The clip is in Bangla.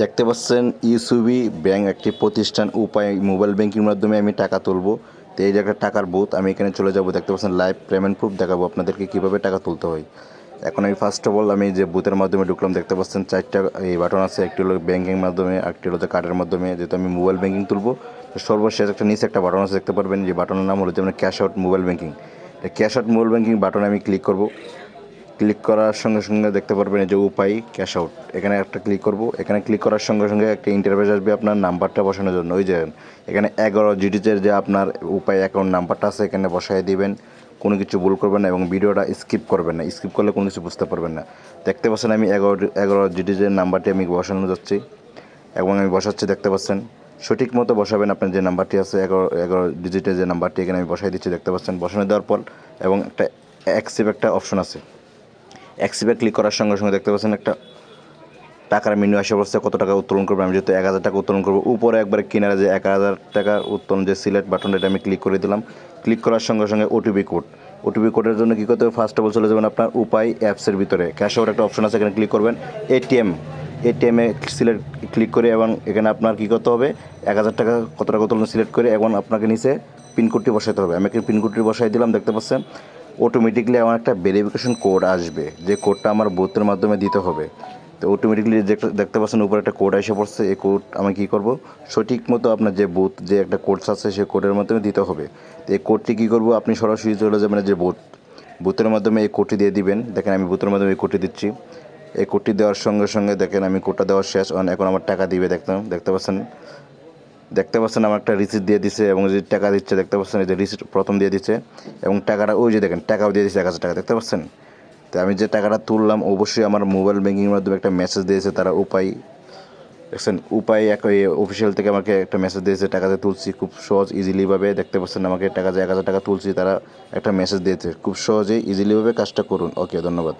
দেখতে পাচ্ছেন ইউসুবি ব্যাংক একটি প্রতিষ্ঠান, উপায় মোবাইল ব্যাংকিং মাধ্যমে আমি টাকা তুলবো। তো এই যে একটা টাকার বুথ আমি এখানে চলে যাব, দেখতে পাচ্ছেন লাইভ পেমেন্ট প্রুফ দেখাবো আপনাদেরকে কীভাবে টাকা তুলতে হয়। এখন আমি ফার্স্ট অফ অল আমি যে বুথের মাধ্যমে ঢুকলাম, দেখতে পাচ্ছেন, চারটা এই বাটন আছে, একটি হলো ব্যাংকিং মাধ্যমে একটি হলো কার্ডের মাধ্যমে, যেহেতু আমি মোবাইল ব্যাঙ্কিং তুলবো, তো সর্বশেষ একটা নিচে একটা বাটন আছে, দেখতে পারবেন, যে বাটনের নাম হলো যেমন cash out mobile banking cash out mobile banking বাটনে আমি ক্লিক করব। ক্লিক করার সঙ্গে সঙ্গে দেখতে পারবেন এই যে উপায় ক্যাশ আউট এখানে একটা ক্লিক করব। এখানে ক্লিক করার সঙ্গে সঙ্গে একটা ইন্টারভেস আসবে আপনার নাম্বারটা বসানোর জন্য। ওই যে এখানে এগারো জিডিজের যে আপনার উপায় অ্যাকাউন্ট নাম্বারটা আছে, এখানে বসাই দিবেন। কোনো কিছু ভুল করবেন না এবং ভিডিওটা স্কিপ করবেন না। স্কিপ করলে কোনো কিছু বুঝতে পারবেন না। দেখতে পাচ্ছেন আমি এগারো এগারো জিডিজের নাম্বারটি আমি বসানো যাচ্ছি এবং আমি বসাচ্ছি, দেখতে পাচ্ছেন। সঠিক মতো বসাবেন আপনার যে নাম্বারটি আছে, এগারো এগারো ডিজিটের যে নাম্বারটি এখানে আমি বসাই দিচ্ছি, দেখতে পাচ্ছেন। বসানো দেওয়ার পর এবং একটা অ্যাক্সিভ একটা অপশন আছে। অ্যাক্সিভে ক্লিক করার সঙ্গে সঙ্গে দেখতে পাচ্ছেন একটা টাকার মেনু আসে পড়ছে কত টাকা উত্তোলন করব? আমি যেহেতু এক হাজার টাকা উত্তোলন করব। উপরে একবার কিনারে যে এক হাজার টাকা উত্তোলন, যে সিলেক্ট বাটনটা এটা আমি ক্লিক করে দিলাম। ক্লিক করার সঙ্গে সঙ্গে ওটিপি কোড ওটিপি কোডের জন্য কী করতে হবে? ফার্স্ট অফ চলে যাবেন আপনার উপায় অ্যাপসের ভিতরে। ক্যাশ আউট একটা অপশন আছে, এখানে ক্লিক করবেন। এটিএম এটিএমে সিলেক্ট ক্লিক করে এবং এখানে আপনার কী করতে হবে? এক হাজার টাকা কত টাকা উত্তোলন সিলেক্ট করে, এবং আপনাকে নিচে পিনকোডটি বসাতে হবে। আমি এখানে পিনকোডটি বসাই দিলাম, দেখতে পাচ্ছেন? অটোমেটিকলি আমার একটা ভেরিফিকেশন কোড আসবে। যে কোডটা আমার বুথের মাধ্যমে দিতে হবে। তো অটোমেটিকলি দেখতে পাচ্ছেন উপরে একটা কোড এসে পড়ছে, এই কোড আমি কী করব? সঠিক মতো আপনার যে বুথ যে একটা কোডস আছে, সেই কোডের মাধ্যমে দিতে হবে। তো এই কোডটি কী করব? আপনি সরাসরি চলে যাবেন যে বুথ বুথের মাধ্যমে এই কোডটি দিয়ে দিবেন। দেখেন আমি বুথের মাধ্যমে এই কোডটি দিচ্ছি। এই কোডটি দেওয়ার সঙ্গে সঙ্গে দেখেন আমি কোডটা দেওয়ার শেষ। এখন আমার টাকা দিবে, দেখতাম দেখতে পাচ্ছেন? দেখতে পাচ্ছেন আমার একটা রিসিপ্ট দিয়ে দিছে এবং যে টাকা দিচ্ছে, দেখতে পাচ্ছেন এই যে রিসিপ্ট প্রথম দিয়ে দিচ্ছে এবং টাকাটা, ওই যে দেখেন, টাকাও দিয়ে দিচ্ছে এক হাজার টাকা, দেখতে পাচ্ছেন? তো আমি যে টাকাটা তুললাম, অবশ্যই আমার মোবাইল ব্যাঙ্কিংয়ের মাধ্যমে একটা মেসেজ দিয়েছে, তারা উপায়, দেখছেন? উপায় এক অফিসিয়াল থেকে আমাকে একটা মেসেজ দিয়েছে, টাকাতে তুলছি, খুব সহজ ইজিলিভাবে দেখতে পাচ্ছেন আমাকে টাকা যে এক হাজার টাকা তুলছি, তারা একটা মেসেজ দিয়েছে, খুব সহজেই ইজিলিভাবে কাজটা করুন। ওকে ধন্যবাদ।